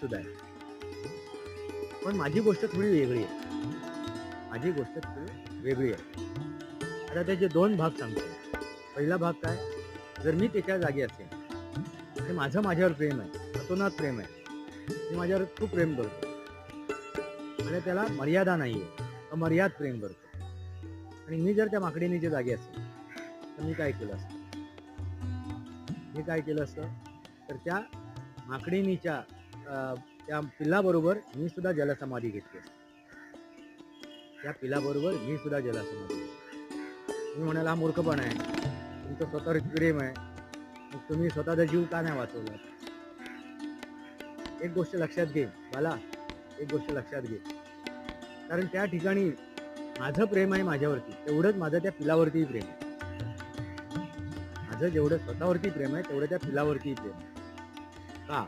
सुद्धा आहे. पण माझी गोष्ट थोडी वेगळी आहे. माझी गोष्ट थोडी वेगळी आहे. आता त्याचे दोन भाग सांगतो पहिला भाग काय? जर मी त्याच्या जागी असेल तर माझं माझ्यावर प्रेम आहे. अतोनात प्रेम आहे. मी माझ्यावर खूप प्रेम करतो. आणि त्याला मर्यादा नाही आहे अमर्याद प्रेम करतो. आणि मी जर त्या माकडीनीच्या जागी असेल तर मी काय केलं असतं? मी काय केलं असतं? तर त्या माकडीनीच्या त्या पिल्लाबरोबर मी सुद्धा जलसमाधी घेतली त्या पिल्लाबरोबर मी सुद्धा जलसमाधी मी म्हणायला हा मूर्खपण आहे. तुमचं स्वतःवर प्रेम आहे. मग तुम्ही स्वतःचा जीव का नाही वाचवला? एक गोष्ट लक्षात घे मला एक गोष्ट लक्षात घे. कारण त्या ठिकाणी माझं प्रेम आहे माझ्यावरती. तेवढंच माझं त्या पिलावरतीही प्रेम आहे. माझं जेवढं स्वतःवरती प्रेम आहे तेवढं त्या पिलावरतीही प्रेम आहे. का?